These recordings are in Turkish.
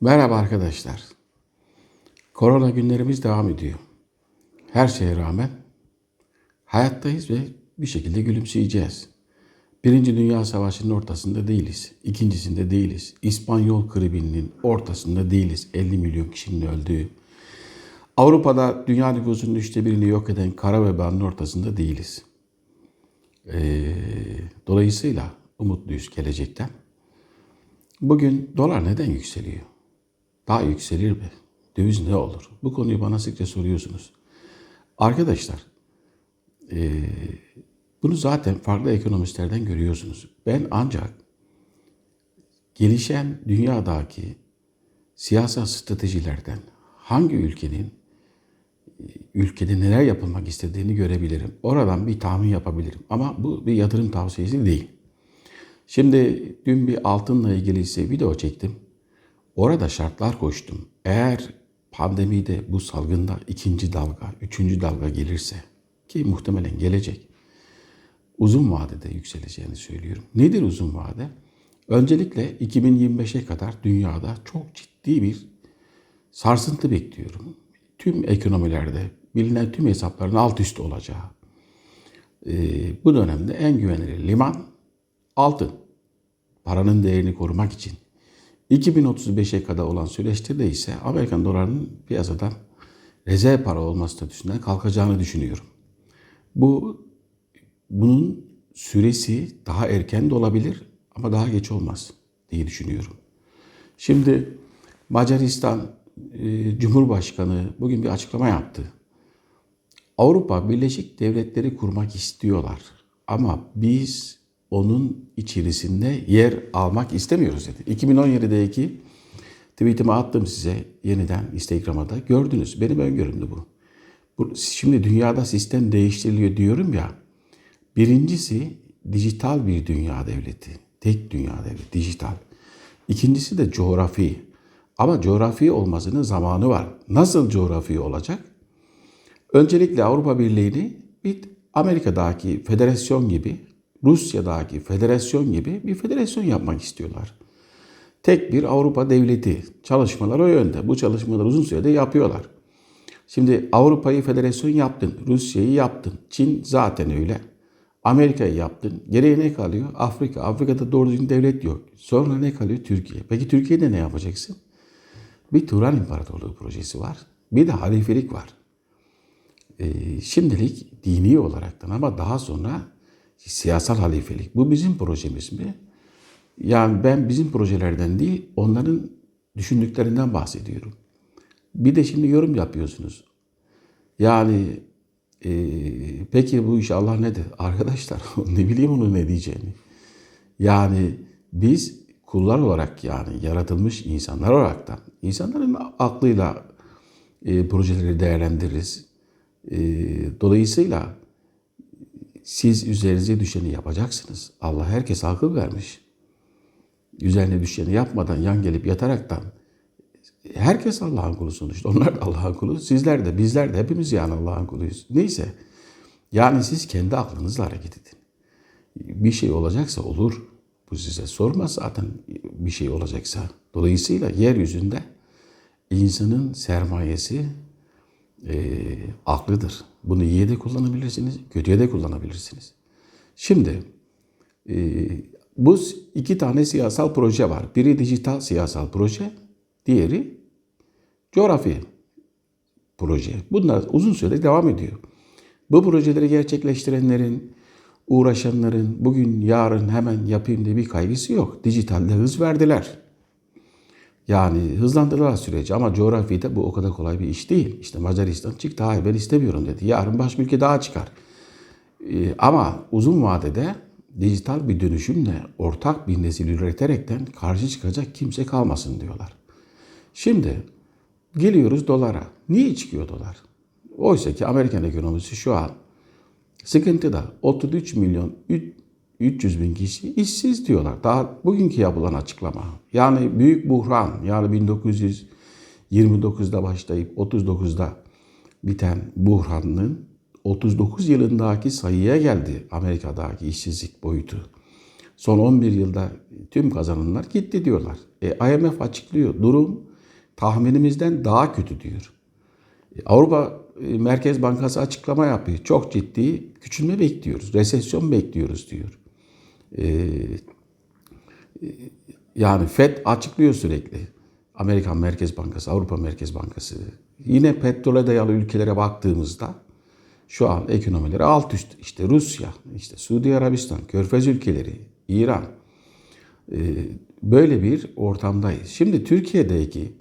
Merhaba arkadaşlar. Korona günlerimiz devam ediyor. Her şeye rağmen hayattayız ve bir şekilde gülümseyeceğiz. Birinci Dünya Savaşı'nın ortasında değiliz. İkincisinde değiliz. İspanyol gribinin ortasında değiliz. 50 milyon kişinin öldüğü. Avrupa'da dünya nüfusunun üçte birini yok eden kara vebanın ortasında değiliz. Ee, dolayısıyla umutluyuz gelecekten. Bugün dolar neden yükseliyor? Daha yükselir mi? Döviz ne olur? Bu konuyu bana sıkça soruyorsunuz. Arkadaşlar, e, bunu zaten farklı ekonomistlerden görüyorsunuz. Ben ancak gelişen dünyadaki siyasal stratejilerden hangi ülkenin e, ülkede neler yapılmak istediğini görebilirim. Oradan bir tahmin yapabilirim. Ama bu bir yatırım tavsiyesi değil. Şimdi dün bir altınla ilgili ise video çektim. Orada şartlar koştum. Eğer pandemide bu salgında ikinci dalga, üçüncü dalga gelirse ki muhtemelen gelecek. Uzun vadede yükseleceğini söylüyorum. Nedir uzun vade? Öncelikle 2025'e kadar dünyada çok ciddi bir sarsıntı bekliyorum. Tüm ekonomilerde bilinen tüm hesapların alt üst olacağı. Ee, bu dönemde en güvenilir liman altın. Paranın değerini korumak için. 2035'e kadar olan süreçte de ise Amerikan dolarının piyasadan rezerv para olması statüsünden kalkacağını düşünüyorum. Bu bunun süresi daha erken de olabilir ama daha geç olmaz diye düşünüyorum. Şimdi Macaristan e, Cumhurbaşkanı bugün bir açıklama yaptı. Avrupa Birleşik Devletleri kurmak istiyorlar ama biz onun içerisinde yer almak istemiyoruz dedi. 2017'deki tweetimi attım size yeniden Instagram'a da gördünüz. Benim öngörümdü bu. bu. Şimdi dünyada sistem değiştiriliyor diyorum ya. Birincisi dijital bir dünya devleti. Tek dünya devleti, dijital. İkincisi de coğrafi. Ama coğrafi olmasının zamanı var. Nasıl coğrafi olacak? Öncelikle Avrupa Birliği'ni bir Amerika'daki federasyon gibi Rusya'daki federasyon gibi bir federasyon yapmak istiyorlar. Tek bir Avrupa devleti. Çalışmalar o yönde. Bu çalışmalar uzun sürede yapıyorlar. Şimdi Avrupa'yı federasyon yaptın, Rusya'yı yaptın, Çin zaten öyle. Amerika'yı yaptın. Geriye ne kalıyor? Afrika. Afrika'da doğru düzgün devlet yok. Sonra ne kalıyor? Türkiye. Peki Türkiye'de ne yapacaksın? Bir Turan İmparatorluğu projesi var. Bir de halifelik var. Ee, şimdilik dini olaraktan ama daha sonra siyasal halifelik. Bu bizim projemiz mi? Yani ben bizim projelerden değil, onların düşündüklerinden bahsediyorum. Bir de şimdi yorum yapıyorsunuz. Yani e, peki bu iş Allah ne de? Arkadaşlar ne bileyim onu ne diyeceğini. Yani biz kullar olarak yani yaratılmış insanlar olaraktan insanların aklıyla e, projeleri değerlendiririz. E, dolayısıyla siz üzerinize düşeni yapacaksınız. Allah herkes akıl vermiş. Üzerine düşeni yapmadan yan gelip yataraktan herkes Allah'ın kulu sonuçta. Onlar da Allah'ın kulu. Sizler de bizler de hepimiz yani Allah'ın kuluyuz. Neyse. Yani siz kendi aklınızla hareket edin. Bir şey olacaksa olur. Bu size sormaz zaten bir şey olacaksa. Dolayısıyla yeryüzünde insanın sermayesi e, aklıdır. Bunu iyiye de kullanabilirsiniz, kötüye de kullanabilirsiniz. Şimdi e, bu iki tane siyasal proje var. Biri dijital siyasal proje, diğeri coğrafi proje. Bunlar uzun süre devam ediyor. Bu projeleri gerçekleştirenlerin, uğraşanların bugün yarın hemen yapayım diye bir kaygısı yok. Dijitalde hız verdiler. Yani hızlandırdılar süreci ama coğrafyada bu o kadar kolay bir iş değil. İşte Macaristan çıktı, hayır ben istemiyorum dedi. Yarın bir ülke daha çıkar. Ee, ama uzun vadede dijital bir dönüşümle ortak bir nesil üreterekten karşı çıkacak kimse kalmasın diyorlar. Şimdi geliyoruz dolara. Niye çıkıyor dolar? Oysa ki Amerikan ekonomisi şu an sıkıntıda. 33 milyon 300 bin kişi işsiz diyorlar. Daha bugünkü yapılan açıklama. Yani büyük buhran yani 1929'da başlayıp 39'da biten buhranın 39 yılındaki sayıya geldi Amerika'daki işsizlik boyutu. Son 11 yılda tüm kazanımlar gitti diyorlar. E, IMF açıklıyor. Durum tahminimizden daha kötü diyor. E, Avrupa e, Merkez Bankası açıklama yapıyor. Çok ciddi küçülme bekliyoruz. Resesyon bekliyoruz diyor. E, yani FED açıklıyor sürekli. Amerikan Merkez Bankası, Avrupa Merkez Bankası. Yine petrole dayalı ülkelere baktığımızda şu an ekonomileri alt üst. İşte Rusya, işte Suudi Arabistan, Körfez ülkeleri, İran. Ee, böyle bir ortamdayız. Şimdi Türkiye'deki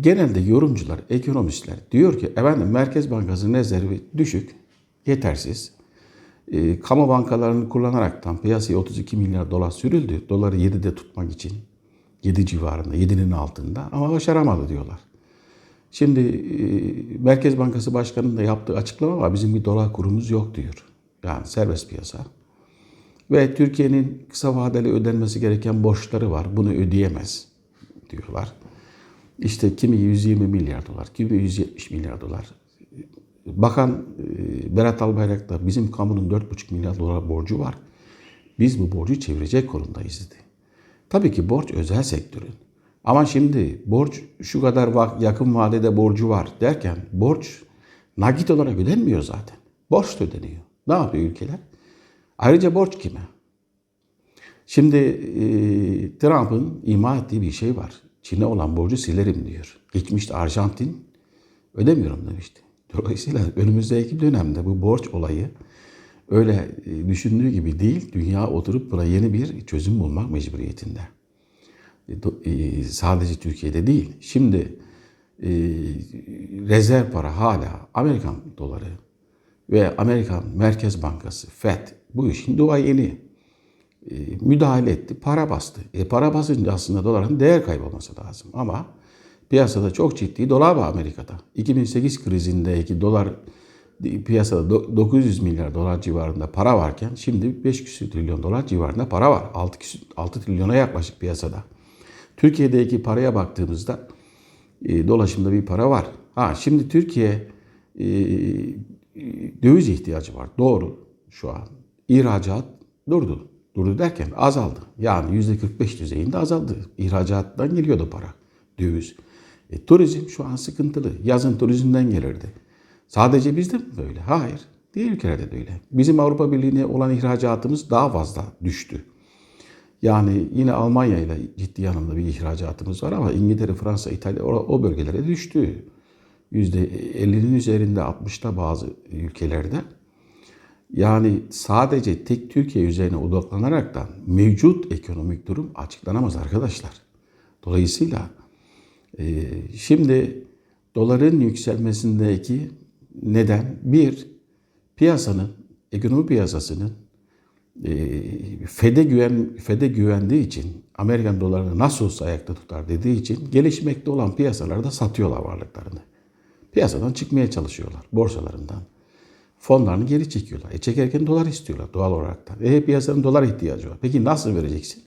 genelde yorumcular, ekonomistler diyor ki efendim Merkez Bankası'nın rezervi düşük, yetersiz. E, kamu bankalarını kullanaraktan piyasaya 32 milyar dolar sürüldü. Doları 7'de tutmak için. 7 civarında, 7'nin altında ama başaramadı diyorlar. Şimdi e, Merkez Bankası Başkanı'nın da yaptığı açıklama var. Bizim bir dolar kurumuz yok diyor. Yani serbest piyasa. Ve Türkiye'nin kısa vadeli ödenmesi gereken borçları var. Bunu ödeyemez diyorlar. İşte kimi 120 milyar dolar, kimi 170 milyar dolar. Bakan e, Berat Albayrak da bizim kamunun 4,5 milyar dolar borcu var. Biz bu borcu çevirecek konumdayız dedi. Tabii ki borç özel sektörün. Ama şimdi borç şu kadar yakın vadede borcu var derken borç nakit olarak ödenmiyor zaten. Borç da ödeniyor. Ne yapıyor ülkeler? Ayrıca borç kime? Şimdi e, Trump'ın ima ettiği bir şey var. Çin'e olan borcu silerim diyor. Geçmişte Arjantin ödemiyorum demişti. Dolayısıyla önümüzdeki dönemde bu borç olayı öyle e, düşündüğü gibi değil. Dünya oturup buna yeni bir çözüm bulmak mecburiyetinde. E, e, sadece Türkiye'de değil. Şimdi rezerv para hala Amerikan doları ve Amerikan Merkez Bankası FED bu işin duayeni e, müdahale etti, para bastı. E, para basınca aslında doların değer kaybolması lazım ama piyasada çok ciddi dolar var Amerika'da. 2008 krizindeki dolar piyasada do- 900 milyar dolar civarında para varken şimdi 5 küsur trilyon dolar civarında para var. 6, küsur, 6 trilyona yaklaşık piyasada. Türkiye'deki paraya baktığımızda e, dolaşımda bir para var. Ha şimdi Türkiye e, döviz ihtiyacı var. Doğru şu an. İhracat durdu. Durdu derken azaldı. Yani %45 düzeyinde azaldı. İhracattan geliyordu para. Döviz. E, turizm şu an sıkıntılı. Yazın turizmden gelirdi. Sadece bizde mi böyle? Hayır. Diğer ülkelerde de öyle. Bizim Avrupa Birliği'ne olan ihracatımız daha fazla düştü. Yani yine Almanya ile ciddi anlamda bir ihracatımız var ama İngiltere, Fransa, İtalya o, bölgelere düştü. %50'nin üzerinde 60'ta bazı ülkelerde. Yani sadece tek Türkiye üzerine odaklanaraktan mevcut ekonomik durum açıklanamaz arkadaşlar. Dolayısıyla şimdi doların yükselmesindeki neden bir piyasanın, ekonomi piyasasının e, FED'e güven FED'e güvendiği için Amerikan dolarını nasıl olsa ayakta tutar dediği için gelişmekte olan piyasalarda satıyorlar varlıklarını. Piyasadan çıkmaya çalışıyorlar borsalarından. Fonlarını geri çekiyorlar. E çekerken dolar istiyorlar doğal olarak da. E piyasanın dolar ihtiyacı var. Peki nasıl vereceksin?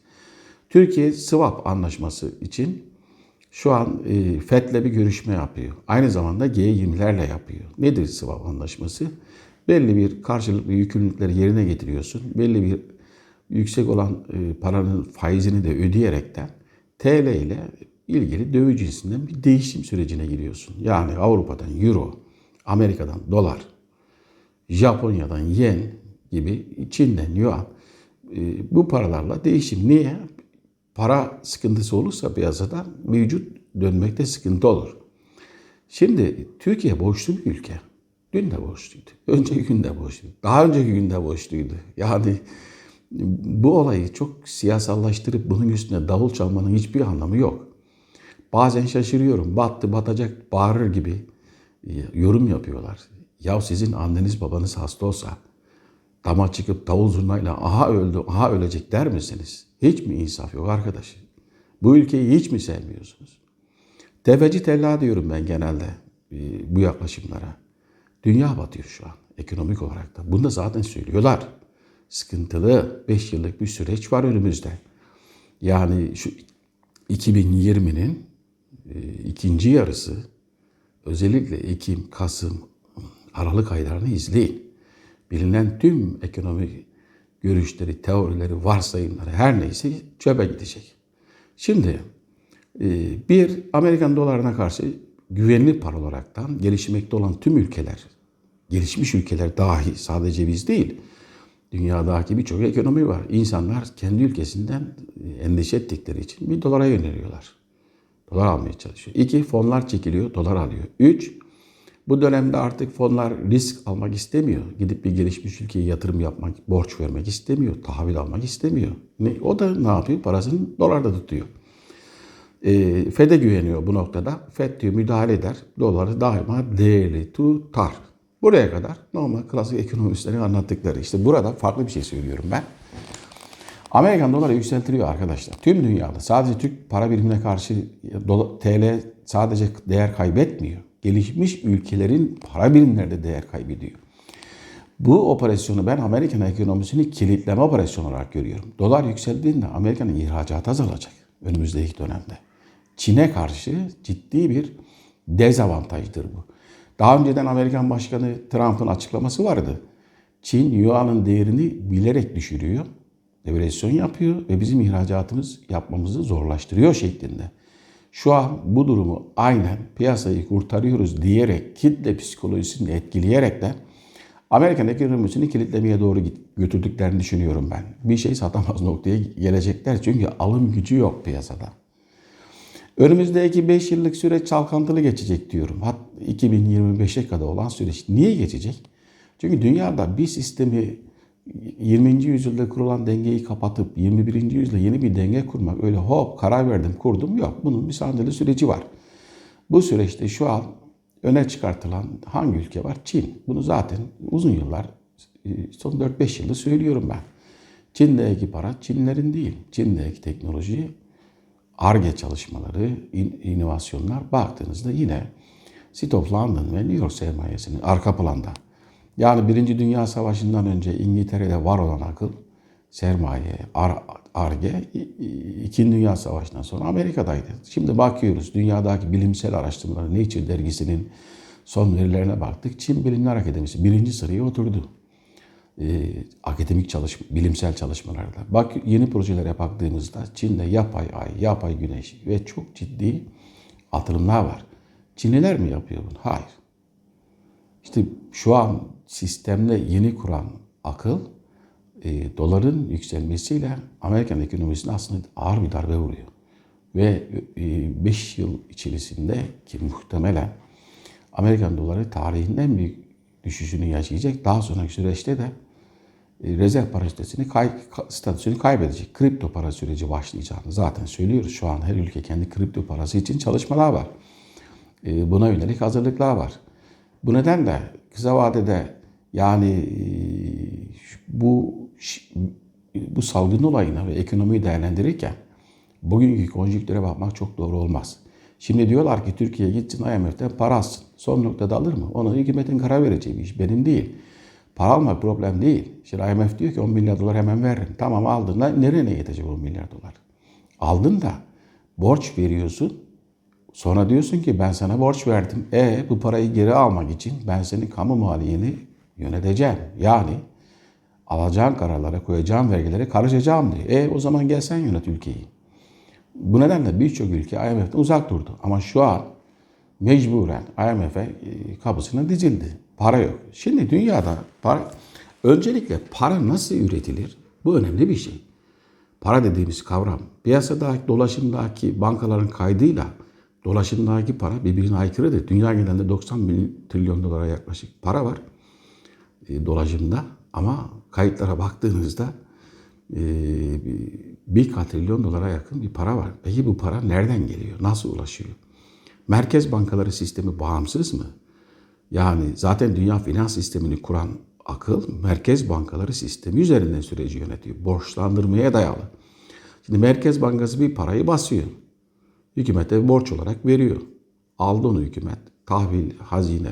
Türkiye swap anlaşması için şu an e, FED'le bir görüşme yapıyor. Aynı zamanda G20'lerle yapıyor. Nedir swap anlaşması? Belli bir karşılıklı yükümlülükleri yerine getiriyorsun. Belli bir yüksek olan e, paranın faizini de ödeyerekten TL ile ilgili döviz cinsinden bir değişim sürecine giriyorsun. Yani Avrupa'dan euro, Amerika'dan dolar, Japonya'dan yen gibi Çin'den yuan e, bu paralarla değişim. Niye? Para sıkıntısı olursa piyasada mevcut dönmekte sıkıntı olur. Şimdi Türkiye borçlu bir ülke. Dün de borçluydu. Önceki gün de borçluydu. Daha önceki gün de borçluydu. Yani bu olayı çok siyasallaştırıp bunun üstüne davul çalmanın hiçbir anlamı yok. Bazen şaşırıyorum. Battı batacak bağırır gibi e, yorum yapıyorlar. Ya sizin anneniz babanız hasta olsa dama çıkıp davul zurnayla aha öldü, aha ölecek der misiniz? Hiç mi insaf yok arkadaş? Bu ülkeyi hiç mi sevmiyorsunuz? Tefeci tella diyorum ben genelde e, bu yaklaşımlara. Dünya batıyor şu an ekonomik olarak da. Bunu da zaten söylüyorlar. Sıkıntılı 5 yıllık bir süreç var önümüzde. Yani şu 2020'nin e, ikinci yarısı özellikle Ekim, Kasım, Aralık aylarını izleyin. Bilinen tüm ekonomik görüşleri, teorileri, varsayımları her neyse çöpe gidecek. Şimdi e, bir Amerikan dolarına karşı güvenli para olaraktan gelişmekte olan tüm ülkeler, gelişmiş ülkeler dahi sadece biz değil, dünyadaki birçok ekonomi var. İnsanlar kendi ülkesinden e, endişe ettikleri için bir dolara yöneliyorlar. Dolar almaya çalışıyor. İki, fonlar çekiliyor, dolar alıyor. Üç, bu dönemde artık fonlar risk almak istemiyor. Gidip bir gelişmiş ülkeye yatırım yapmak, borç vermek istemiyor. Tahvil almak istemiyor. Ne, o da ne yapıyor? Parasını dolarda tutuyor. E, FED'e güveniyor bu noktada. FED diyor müdahale eder. Doları daima değerli tutar. Buraya kadar normal klasik ekonomistlerin anlattıkları. İşte burada farklı bir şey söylüyorum ben. Amerikan doları yükseltiliyor arkadaşlar. Tüm dünyada sadece Türk para birimine karşı TL sadece değer kaybetmiyor. Gelişmiş ülkelerin para birimleri de değer kaybediyor. Bu operasyonu ben Amerikan ekonomisini kilitleme operasyonu olarak görüyorum. Dolar yükseldiğinde Amerika'nın ihracatı azalacak önümüzdeki dönemde. Çin'e karşı ciddi bir dezavantajdır bu. Daha önceden Amerikan Başkanı Trump'ın açıklaması vardı. Çin yuanın değerini bilerek düşürüyor, devalüasyon yapıyor ve bizim ihracatımız yapmamızı zorlaştırıyor şeklinde. Şu an bu durumu aynen piyasayı kurtarıyoruz diyerek kitle psikolojisini etkileyerek de Amerikan ekonomisini kilitlemeye doğru götürdüklerini düşünüyorum ben. Bir şey satamaz noktaya gelecekler çünkü alım gücü yok piyasada. Önümüzdeki 5 yıllık süreç çalkantılı geçecek diyorum. Hat 2025'e kadar olan süreç. Niye geçecek? Çünkü dünyada bir sistemi 20. yüzyılda kurulan dengeyi kapatıp 21. yüzyılda yeni bir denge kurmak öyle hop karar verdim kurdum yok. Bunun sancılı süreci var. Bu süreçte şu an öne çıkartılan hangi ülke var? Çin. Bunu zaten uzun yıllar son 4-5 yıldır söylüyorum ben. Çin'deki para Çinlerin değil. Çin'deki teknoloji ARGE çalışmaları, in, inovasyonlar baktığınızda yine City of London ve New York sermayesinin arka planda. Yani Birinci Dünya Savaşı'ndan önce İngiltere'de var olan akıl, sermaye, ARGE, İkinci Dünya Savaşı'ndan sonra Amerika'daydı. Şimdi bakıyoruz dünyadaki bilimsel araştırmalar Nature dergisinin son verilerine baktık. Çin Bilimler Akademisi birinci sıraya oturdu. Ee, akademik çalışma, bilimsel çalışmalarda. Bak yeni projelere baktığımızda Çin'de yapay ay, yapay güneş ve çok ciddi atılımlar var. Çinliler mi yapıyor bunu? Hayır. İşte şu an sistemle yeni kuran akıl e, doların yükselmesiyle Amerikan ekonomisine aslında ağır bir darbe vuruyor. Ve 5 e, yıl içerisinde ki muhtemelen Amerikan doları tarihinin en büyük düşüşünü yaşayacak. Daha sonraki süreçte de e, rezerv para statüsünü, kay, statüsünü kaybedecek. Kripto para süreci başlayacağını zaten söylüyoruz. Şu an her ülke kendi kripto parası için çalışmalar var. E, buna yönelik hazırlıklar var. Bu nedenle kısa vadede yani e, bu bu salgın olayına ve ekonomiyi değerlendirirken bugünkü konjüktüre bakmak çok doğru olmaz. Şimdi diyorlar ki Türkiye gitsin IMF'den para alsın. Son noktada alır mı? Onu hükümetin karar vereceği bir iş. Benim değil. Para almak problem değil. Şimdi IMF diyor ki 10 milyar dolar hemen veririm. Tamam aldın da nereye yetecek 10 milyar dolar? Aldın da borç veriyorsun. Sonra diyorsun ki ben sana borç verdim. E bu parayı geri almak için ben senin kamu maliyeni yöneteceğim. Yani alacağın kararlara, koyacağın vergilere karışacağım diyor. E o zaman gel sen yönet ülkeyi. Bu nedenle birçok ülke IMF'den uzak durdu. Ama şu an mecburen IMF'e e, kapısına dizildi. Para yok. Şimdi dünyada para, öncelikle para nasıl üretilir? Bu önemli bir şey. Para dediğimiz kavram piyasadaki dolaşımdaki bankaların kaydıyla dolaşımdaki para birbirine aykırıdır. Dünya genelinde 90 bin trilyon dolara yaklaşık para var e, dolaşımda ama kayıtlara baktığınızda e, bir katrilyon dolara yakın bir para var. Peki bu para nereden geliyor? Nasıl ulaşıyor? Merkez bankaları sistemi bağımsız mı? Yani zaten dünya finans sistemini kuran akıl merkez bankaları sistemi üzerinden süreci yönetiyor. Borçlandırmaya dayalı. Şimdi Merkez Bankası bir parayı basıyor. Hükümete borç olarak veriyor. Aldı onu hükümet. Tahvil, hazine,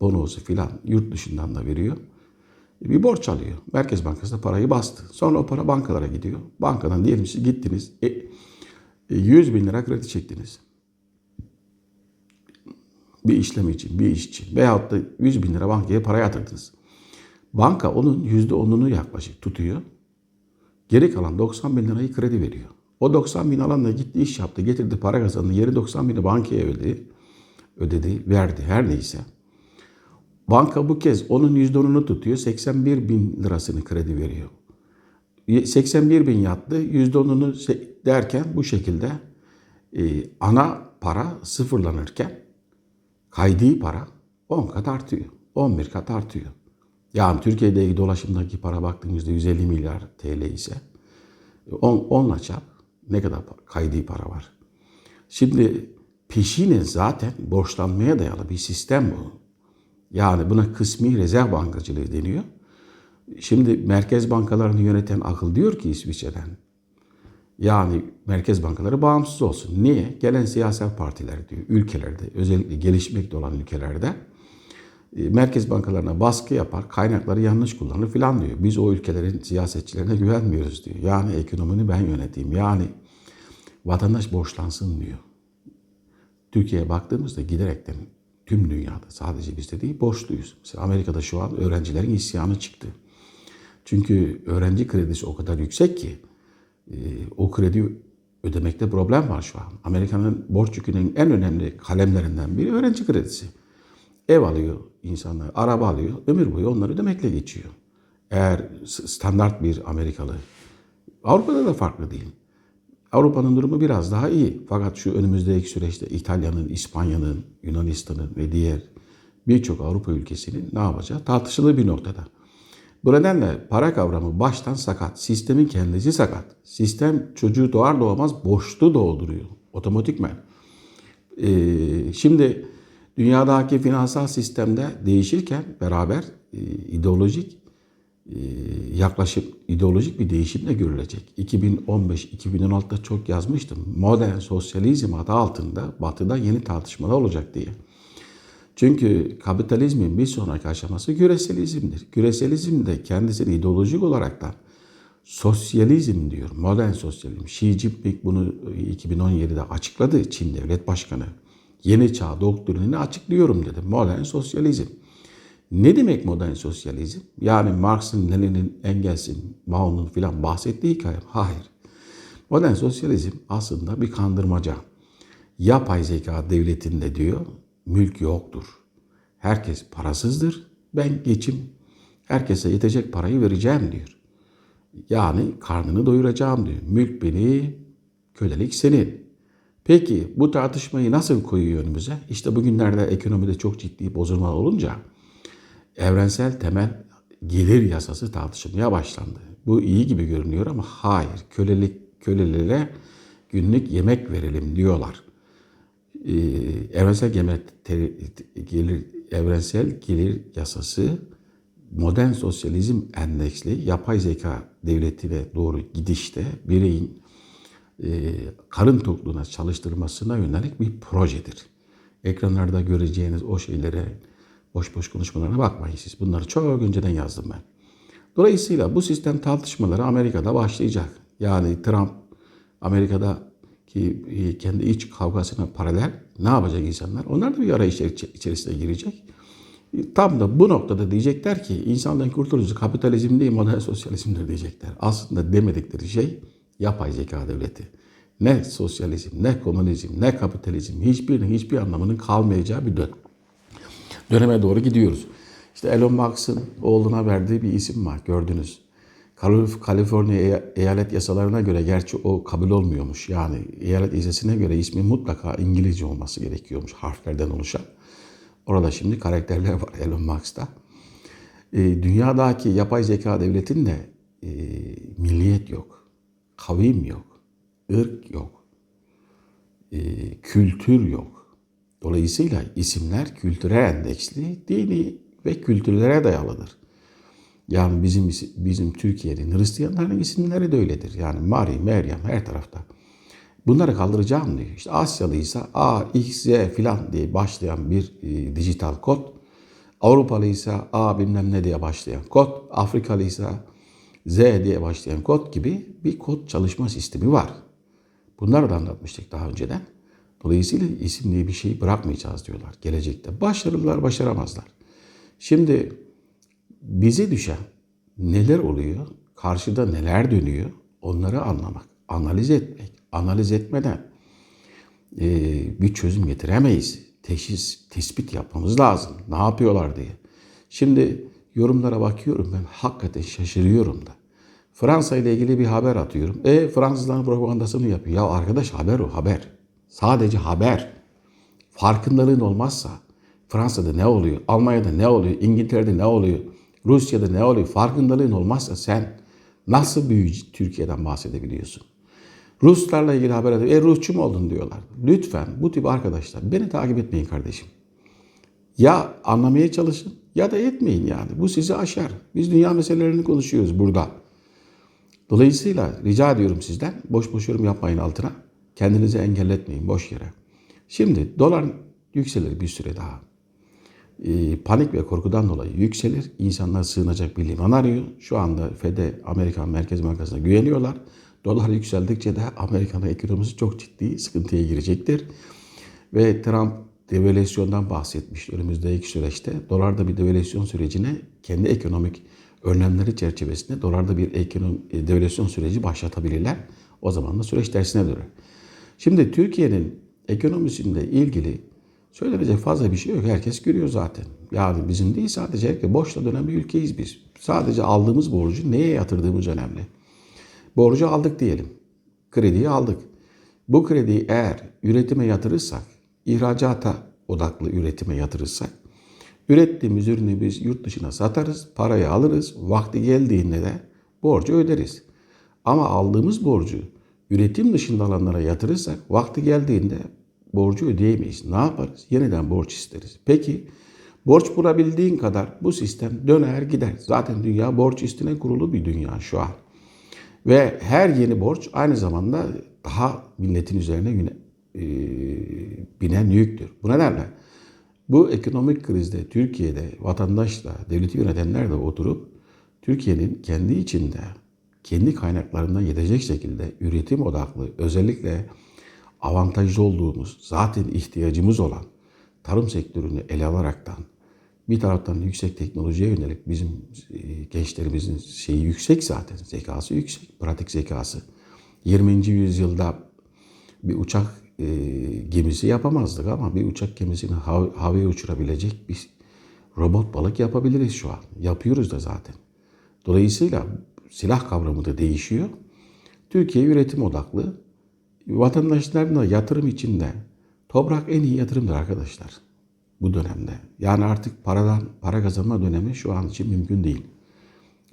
bonosu filan yurt dışından da veriyor. Bir borç alıyor. Merkez Bankası da parayı bastı. Sonra o para bankalara gidiyor. Bankadan diyelim siz gittiniz. E, 100 bin lira kredi çektiniz bir işlem için, bir iş için veyahut da 100 bin lira bankaya para yatırdınız. Banka onun %10'unu yaklaşık tutuyor. Geri kalan 90 bin lirayı kredi veriyor. O 90 bin alanla gitti iş yaptı, getirdi para kazandı. Yeri 90 bini bankaya ödedi, ödedi, verdi her neyse. Banka bu kez onun %10'unu tutuyor. 81 bin lirasını kredi veriyor. 81 bin yattı. %10'unu derken bu şekilde e, ana para sıfırlanırken kaydı para 10 kat artıyor. 11 kat artıyor. Yani Türkiye'deki dolaşımdaki para baktığımızda 150 milyar TL ise 10, 10'la çarp ne kadar kaydı para var. Şimdi peşinen zaten borçlanmaya dayalı bir sistem bu. Yani buna kısmi rezerv bankacılığı deniyor. Şimdi merkez bankalarını yöneten akıl diyor ki İsviçre'den. Yani merkez bankaları bağımsız olsun. Niye? Gelen siyasal partiler diyor ülkelerde özellikle gelişmekte olan ülkelerde e, merkez bankalarına baskı yapar, kaynakları yanlış kullanır filan diyor. Biz o ülkelerin siyasetçilerine güvenmiyoruz diyor. Yani ekonomini ben yöneteyim. Yani vatandaş borçlansın diyor. Türkiye'ye baktığımızda giderekten tüm dünyada sadece bizde değil borçluyuz. Mesela Amerika'da şu an öğrencilerin isyanı çıktı. Çünkü öğrenci kredisi o kadar yüksek ki e, o kredi ödemekte problem var şu an. Amerika'nın borç yükünün en önemli kalemlerinden biri öğrenci kredisi. Ev alıyor insanlar, araba alıyor, ömür boyu onları ödemekle geçiyor. Eğer standart bir Amerikalı, Avrupa'da da farklı değil. Avrupa'nın durumu biraz daha iyi. Fakat şu önümüzdeki süreçte İtalya'nın, İspanya'nın, Yunanistan'ın ve diğer birçok Avrupa ülkesinin ne yapacağı tartışılı bir noktada. Bu nedenle para kavramı baştan sakat. Sistemin kendisi sakat. Sistem çocuğu doğar doğmaz boşluğu dolduruyor. Otomatikmen. Ee, şimdi dünyadaki finansal sistemde değişirken beraber e, ideolojik e, yaklaşık ideolojik bir değişim de görülecek. 2015-2016'da çok yazmıştım. Modern sosyalizm adı altında batıda yeni tartışmalar olacak diye. Çünkü kapitalizmin bir sonraki aşaması küreselizmdir. Küreselizm de kendisini ideolojik olarak da sosyalizm diyor. Modern sosyalizm. Xi Jinping bunu 2017'de açıkladı Çin Devlet Başkanı. Yeni çağ doktrinini açıklıyorum dedi. Modern sosyalizm. Ne demek modern sosyalizm? Yani Marx'ın, Lenin'in, Engels'in, Mao'nun filan bahsettiği hikaye. Hayır. Modern sosyalizm aslında bir kandırmaca. Yapay zeka devletinde diyor mülk yoktur. Herkes parasızdır. Ben geçim herkese yetecek parayı vereceğim diyor. Yani karnını doyuracağım diyor. Mülk beni, kölelik senin. Peki bu tartışmayı nasıl koyuyor önümüze? İşte bugünlerde ekonomide çok ciddi bozulma olunca evrensel temel gelir yasası tartışılmaya başlandı. Bu iyi gibi görünüyor ama hayır. Kölelik kölelere günlük yemek verelim diyorlar. Ee, evrensel gelir, gelir evrensel gelir yasası modern sosyalizm endeksli yapay zeka devletine doğru gidişte bireyin e, karın tokluğuna çalıştırmasına yönelik bir projedir. Ekranlarda göreceğiniz o şeylere boş boş konuşmalarına bakmayın siz. Bunları çok önceden yazdım ben. Dolayısıyla bu sistem tartışmaları Amerika'da başlayacak. Yani Trump Amerika'da ki e, kendi iç kavgasına paralel ne yapacak insanlar? Onlar da bir arayış içerisine girecek. E, tam da bu noktada diyecekler ki insanların kurtuluşu kapitalizm değil modern sosyalizmdir diyecekler. Aslında demedikleri şey yapay zeka devleti. Ne sosyalizm, ne komünizm, ne kapitalizm hiçbirinin hiçbir anlamının kalmayacağı bir dönem. Döneme doğru gidiyoruz. İşte Elon Musk'ın oğluna verdiği bir isim var gördünüz. Kaliforniya eyalet yasalarına göre gerçi o kabul olmuyormuş. Yani eyalet yasasına göre ismi mutlaka İngilizce olması gerekiyormuş harflerden oluşan. Orada şimdi karakterler var Elon Musk'ta. E, dünyadaki yapay zeka devletinde e, milliyet yok, kavim yok, ırk yok, e, kültür yok. Dolayısıyla isimler kültürel endeksli, dini ve kültürlere dayalıdır. Yani bizim bizim Türkiye'nin Hristiyanların isimleri de öyledir. Yani Mari, Meryem her tarafta. Bunları kaldıracağım diyor. İşte Asyalıysa A, X, Z filan diye başlayan bir e, dijital kod. Avrupalıysa A bilmem ne diye başlayan kod. Afrikalıysa Z diye başlayan kod gibi bir kod çalışma sistemi var. Bunları da anlatmıştık daha önceden. Dolayısıyla isim diye bir şey bırakmayacağız diyorlar gelecekte. Başarırlar, başaramazlar. Şimdi bize düşen neler oluyor? karşıda neler dönüyor onları anlamak, analiz etmek. Analiz etmeden e, bir çözüm getiremeyiz. Teşhis, tespit yapmamız lazım. Ne yapıyorlar diye. Şimdi yorumlara bakıyorum ben hakikaten şaşırıyorum da. Fransa ile ilgili bir haber atıyorum. E Fransızların propagandasını yapıyor. Ya arkadaş haber o haber. Sadece haber. Farkındalığın olmazsa Fransa'da ne oluyor? Almanya'da ne oluyor? İngiltere'de ne oluyor? Rusya'da ne oluyor? Farkındalığın olmazsa sen nasıl büyücü Türkiye'den bahsedebiliyorsun? Ruslarla ilgili haber atıyor. E Rusçu mu oldun diyorlar. Lütfen bu tip arkadaşlar beni takip etmeyin kardeşim. Ya anlamaya çalışın ya da etmeyin yani. Bu sizi aşar. Biz dünya meselelerini konuşuyoruz burada. Dolayısıyla rica ediyorum sizden boş boş yorum yapmayın altına. Kendinizi engelletmeyin boş yere. Şimdi dolar yükselir bir süre daha. Ee, panik ve korkudan dolayı yükselir. İnsanlar sığınacak bir liman arıyor. Şu anda FED'e, Amerikan Merkez Bankası'na güveniyorlar. Dolar yükseldikçe de Amerika'nın ekonomisi çok ciddi sıkıntıya girecektir. Ve Trump devalüasyondan bahsetmiş önümüzdeki süreçte. Dolarda bir devalüasyon sürecine kendi ekonomik önlemleri çerçevesinde dolarda bir ekonomi, devalüasyon süreci başlatabilirler. O zaman da süreç tersine döner. Şimdi Türkiye'nin ekonomisinde ilgili söylenecek fazla bir şey yok. Herkes görüyor zaten. Yani bizim değil sadece herkes boşta dönen bir ülkeyiz biz. Sadece aldığımız borcu neye yatırdığımız önemli. Borcu aldık diyelim. Krediyi aldık. Bu krediyi eğer üretime yatırırsak, ihracata odaklı üretime yatırırsak, ürettiğimiz ürünü biz yurt dışına satarız, parayı alırız, vakti geldiğinde de borcu öderiz. Ama aldığımız borcu üretim dışında alanlara yatırırsak, vakti geldiğinde borcu ödeyemeyiz. Ne yaparız? Yeniden borç isteriz. Peki borç bulabildiğin kadar bu sistem döner gider. Zaten dünya borç üstüne kurulu bir dünya şu an. Ve her yeni borç aynı zamanda daha milletin üzerine güne, e, binen yüktür. Bu nedenle bu ekonomik krizde Türkiye'de vatandaşla, devleti yönetenler de oturup Türkiye'nin kendi içinde, kendi kaynaklarından yetecek şekilde üretim odaklı, özellikle avantajlı olduğumuz, zaten ihtiyacımız olan tarım sektörünü ele alaraktan bir taraftan yüksek teknolojiye yönelik bizim e, gençlerimizin şeyi yüksek zaten, zekası yüksek, pratik zekası. 20. yüzyılda bir uçak e, gemisi yapamazdık ama bir uçak gemisini hav havaya uçurabilecek bir robot balık yapabiliriz şu an. Yapıyoruz da zaten. Dolayısıyla silah kavramı da değişiyor. Türkiye üretim odaklı. Vatandaşların da yatırım içinde toprak en iyi yatırımdır arkadaşlar bu dönemde. Yani artık paradan para kazanma dönemi şu an için mümkün değil.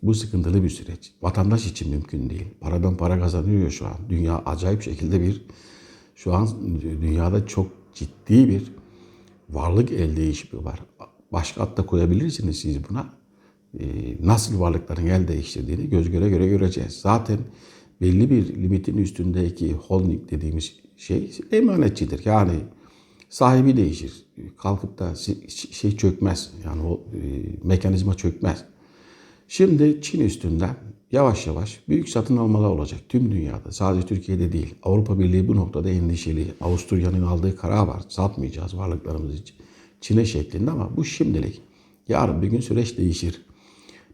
Bu sıkıntılı bir süreç. Vatandaş için mümkün değil. Paradan para kazanıyor şu an. Dünya acayip şekilde bir şu an dünyada çok ciddi bir varlık el değişimi var. Başka ad da koyabilirsiniz siz buna. Ee, nasıl varlıkların el değiştirdiğini göz göre göre göreceğiz. Zaten belli bir limitin üstündeki holding dediğimiz şey emanetçidir. Yani sahibi değişir. Kalkıp da şey çökmez. Yani o e, mekanizma çökmez. Şimdi Çin üstünden yavaş yavaş büyük satın almalar olacak tüm dünyada. Sadece Türkiye'de değil. Avrupa Birliği bu noktada endişeli. Avusturya'nın aldığı karar var. Satmayacağız varlıklarımızı Çin'e şeklinde ama bu şimdilik. Yarın bir gün süreç değişir.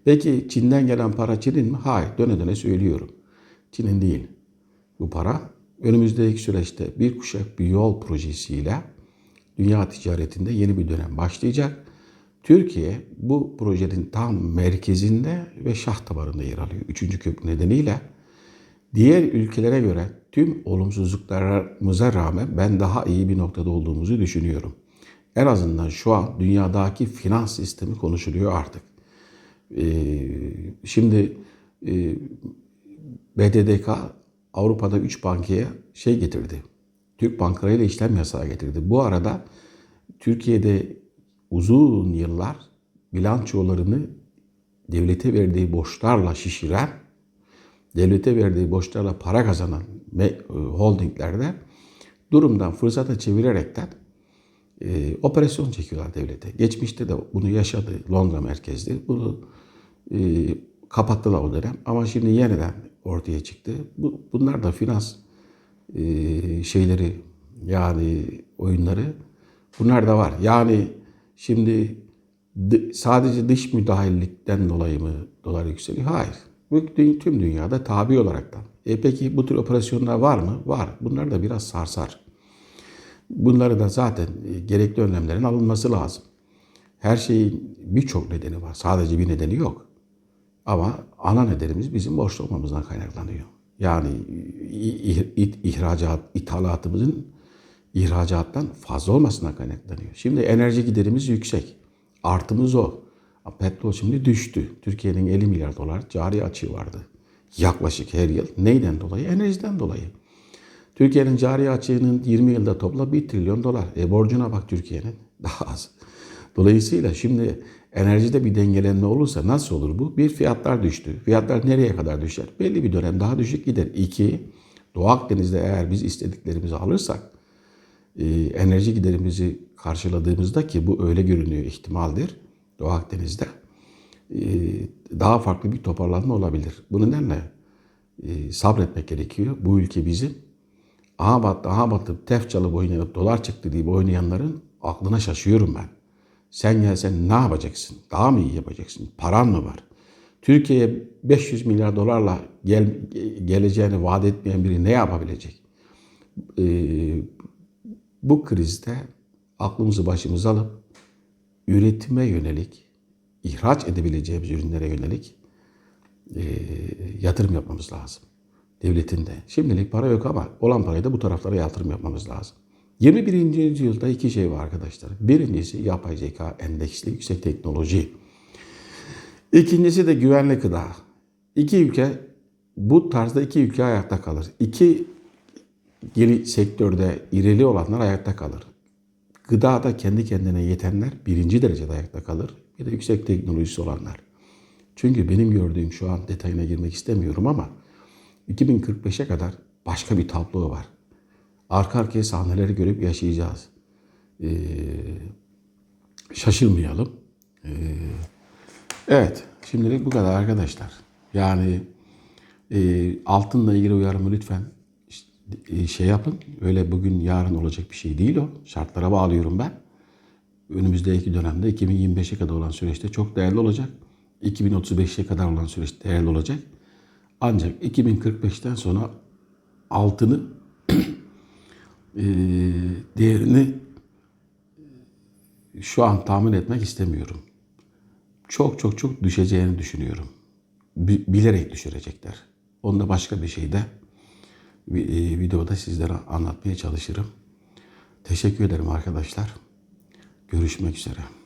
Peki Çin'den gelen para Çin'in mi? Hayır. Döne döne söylüyorum. Çin'in değil. Bu para önümüzdeki süreçte bir kuşak bir yol projesiyle dünya ticaretinde yeni bir dönem başlayacak. Türkiye bu projenin tam merkezinde ve şah damarında yer alıyor. Üçüncü köprü nedeniyle diğer ülkelere göre tüm olumsuzluklarımıza rağmen ben daha iyi bir noktada olduğumuzu düşünüyorum. En azından şu an dünyadaki finans sistemi konuşuluyor artık. Ee, şimdi e, BDDK Avrupa'da 3 bankaya şey getirdi. Türk bankalarıyla işlem yasağı getirdi. Bu arada Türkiye'de uzun yıllar bilançolarını devlete verdiği borçlarla şişiren, devlete verdiği borçlarla para kazanan holdinglerde durumdan fırsata çevirerekten e, operasyon çekiyorlar devlete. Geçmişte de bunu yaşadı Londra merkezli. Bunu e, kapattılar o dönem ama şimdi yeniden ortaya çıktı. Bu, bunlar da finans e, şeyleri yani oyunları bunlar da var. Yani Şimdi sadece dış müdahillikten dolayı mı dolar yükseliyor? Hayır. Dü- tüm dünyada tabi olaraktan. E peki bu tür operasyonlar var mı? Var. Bunlar da biraz sarsar. Bunları da zaten e, gerekli önlemlerin alınması lazım. Her şeyin birçok nedeni var. Sadece bir nedeni yok. Ama ana nedenimiz bizim borçlu olmamızdan kaynaklanıyor. Yani i- ihracat, ithalatımızın ihracattan fazla olmasından kaynaklanıyor. Şimdi enerji giderimiz yüksek. Artımız o. Petrol şimdi düştü. Türkiye'nin 50 milyar dolar cari açığı vardı. Yaklaşık her yıl. Neyden dolayı? Enerjiden dolayı. Türkiye'nin cari açığının 20 yılda topla 1 trilyon dolar. E borcuna bak Türkiye'nin. Daha az. Dolayısıyla şimdi enerjide bir dengelenme olursa nasıl olur bu? Bir fiyatlar düştü. Fiyatlar nereye kadar düşer? Belli bir dönem daha düşük gider. İki, Doğu Akdeniz'de eğer biz istediklerimizi alırsak e, enerji giderimizi karşıladığımızda ki bu öyle görünüyor ihtimaldir Doğu Akdeniz'de e, daha farklı bir toparlanma olabilir. Bu nedenle e, sabretmek gerekiyor. Bu ülke bizim. Aha battı, aha battı, tef çalıp oynayıp dolar çıktı diye oynayanların aklına şaşıyorum ben. Sen gelsen ne yapacaksın? Daha mı iyi yapacaksın? Paran mı var? Türkiye'ye 500 milyar dolarla gel, geleceğini vaat etmeyen biri ne yapabilecek? Ee, bu krizde aklımızı başımıza alıp üretime yönelik, ihraç edebileceğimiz ürünlere yönelik e, yatırım yapmamız lazım. Devletin de. Şimdilik para yok ama olan parayı da bu taraflara yatırım yapmamız lazım. 21. yüzyılda iki şey var arkadaşlar. Birincisi yapay zeka, endeksli yüksek teknoloji. İkincisi de güvenli gıda. İki ülke, bu tarzda iki ülke ayakta kalır. İki geri sektörde irili olanlar ayakta kalır. Gıdada kendi kendine yetenler birinci derecede ayakta kalır. Bir de yüksek teknolojisi olanlar. Çünkü benim gördüğüm şu an detayına girmek istemiyorum ama 2045'e kadar başka bir tablo var. Arka arkaya sahneleri görüp yaşayacağız. Ee, şaşırmayalım. Ee, evet, şimdilik bu kadar arkadaşlar. Yani e, altınla ilgili uyarımı lütfen e, şey yapın. Öyle bugün yarın olacak bir şey değil o. Şartlara bağlıyorum ben. Önümüzdeki dönemde 2025'e kadar olan süreçte çok değerli olacak. 2035'e kadar olan süreç değerli olacak. Ancak 2045'ten sonra altını e, değerini şu an tahmin etmek istemiyorum. Çok çok çok düşeceğini düşünüyorum. Bi- Bilerek düşürecekler. Onu da başka bir şeyde bir, e, videoda sizlere anlatmaya çalışırım. Teşekkür ederim arkadaşlar. Görüşmek üzere.